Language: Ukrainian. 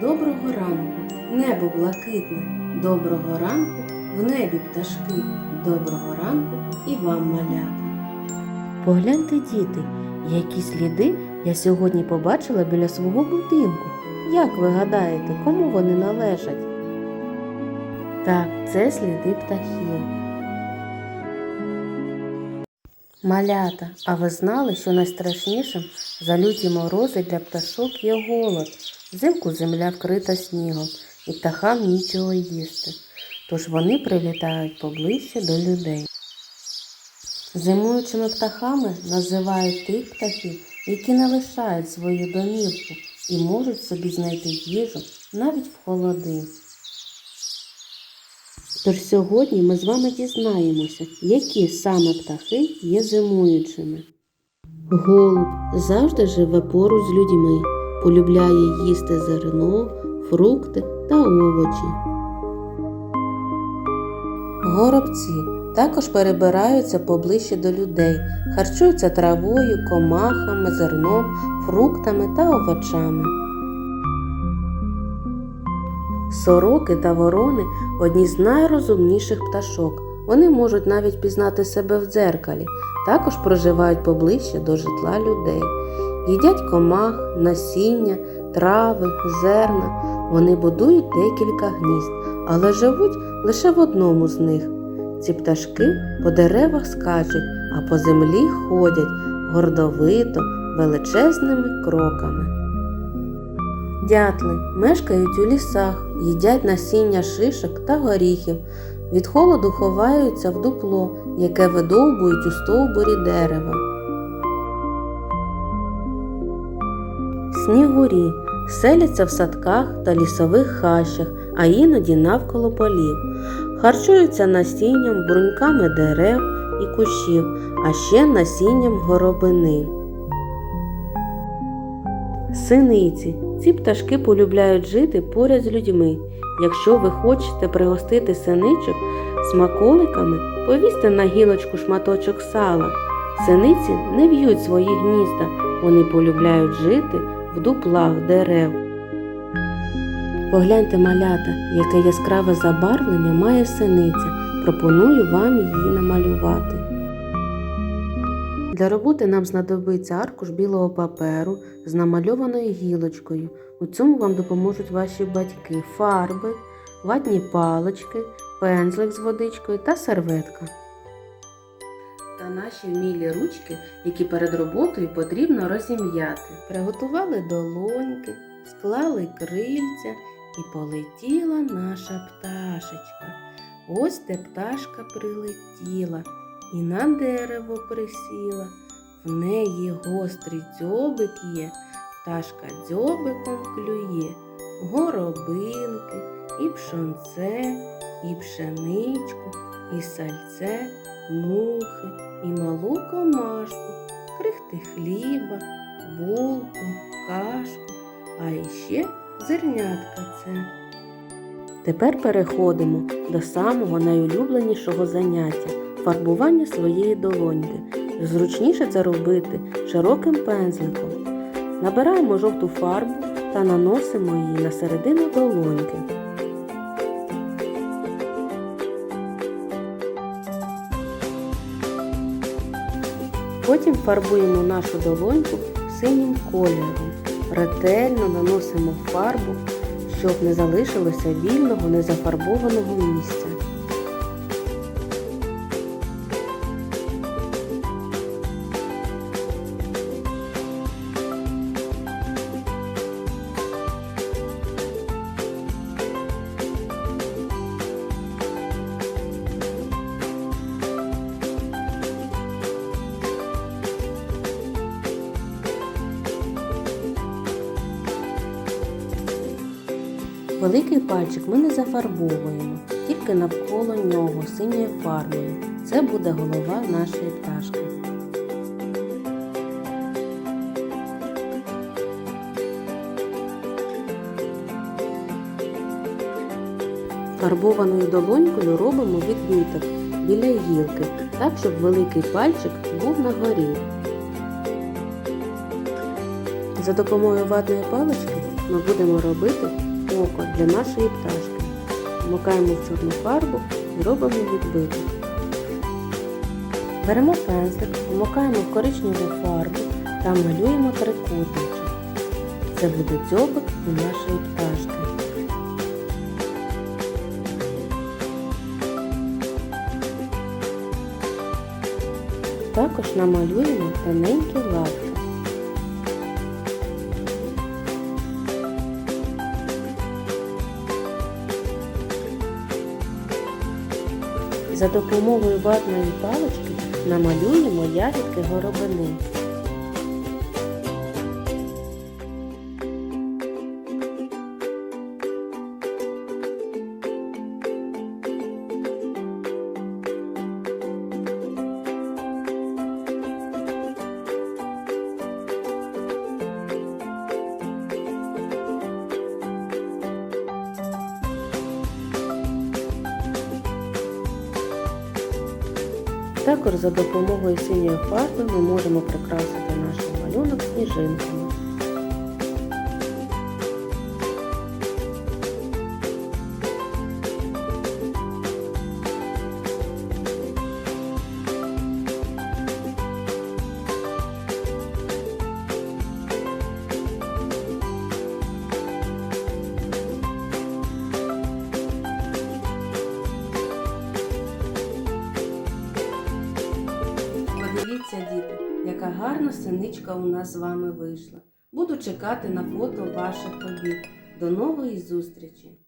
Доброго ранку, небо блакитне, доброго ранку, в небі пташки, доброго ранку і вам малята. Погляньте, діти, які сліди я сьогодні побачила біля свого будинку. Як ви гадаєте, кому вони належать? Так, це сліди птахів. Малята, а ви знали, що найстрашнішим за люті морози для пташок є голод. Взимку земля вкрита снігом, і птахам нічого їсти. Тож вони прилітають поближче до людей. Зимуючими птахами називають тих птахів, які не лишають свою домівку і можуть собі знайти їжу навіть в холоди. Тож сьогодні ми з вами дізнаємося, які саме птахи є зимуючими. Голуб завжди живе поруч з людьми, полюбляє їсти зерно, фрукти та овочі. Горобці також перебираються поближче до людей, харчуються травою, комахами, зерном, фруктами та овочами. Сороки та ворони одні з найрозумніших пташок. Вони можуть навіть пізнати себе в дзеркалі, також проживають поближче до житла людей. Їдять комах, насіння, трави, зерна. Вони будують декілька гнізд, але живуть лише в одному з них. Ці пташки по деревах скачуть, а по землі ходять гордовито, величезними кроками. Дятли мешкають у лісах, їдять насіння шишок та горіхів. Від холоду ховаються в дупло, яке видовбують у стовбурі дерева. Снігурі селяться в садках та лісових хащах, а іноді навколо полів. Харчуються насінням, бруньками дерев і кущів, а ще насінням горобини. Синиці. Ці пташки полюбляють жити поряд з людьми. Якщо ви хочете пригостити синичок смаколиками, повісьте на гілочку шматочок сала. Синиці не в'ють свої гнізда, вони полюбляють жити в дуплах дерев. Погляньте малята, яке яскраве забарвлення має синиця. Пропоную вам її намалювати. Для роботи нам знадобиться аркуш білого паперу з намальованою гілочкою. У цьому вам допоможуть ваші батьки, фарби, ватні палички, пензлик з водичкою та серветка. Та наші вмілі ручки, які перед роботою потрібно розім'яти. Приготували долоньки, склали крильця і полетіла наша пташечка. Ось де пташка прилетіла і на дерево присіла. В неї гострий дзьобик є, пташка дзьобиком клює, горобинки, і пшонце, і пшеничку, і сальце, мухи, і малу комашку, крихти хліба, булку, кашку, а іще зернятка це. Тепер переходимо до самого найулюбленішого заняття фарбування своєї долоньки. Зручніше це робити широким пензликом. Набираємо жовту фарбу та наносимо її на середину долоньки. Потім фарбуємо нашу долоньку синім кольором. Ретельно наносимо фарбу, щоб не залишилося вільного незафарбованого місця. Великий пальчик ми не зафарбовуємо, тільки навколо нього синьою фарбою. Це буде голова нашої пташки. Фарбованою долонькою робимо відміток біля гілки, так щоб великий пальчик був на горі. За допомогою ватної палички ми будемо робити око для нашої пташки. Вмикаємо в чорну фарбу і робимо відбиток. Беремо пензлик, вмикаємо в коричневу фарбу та малюємо трикутничок. Це буде дзьобик у нашої пташки. Також намалюємо тоненькі лапки. За допомогою ватної палички намалюємо ягідки горобини. Також за допомогою синьої фарби ми можемо прикрасити наш малюнок сніжинками. Діти, яка гарна синичка у нас з вами вийшла. Буду чекати на фото ваших побіг. До нової зустрічі!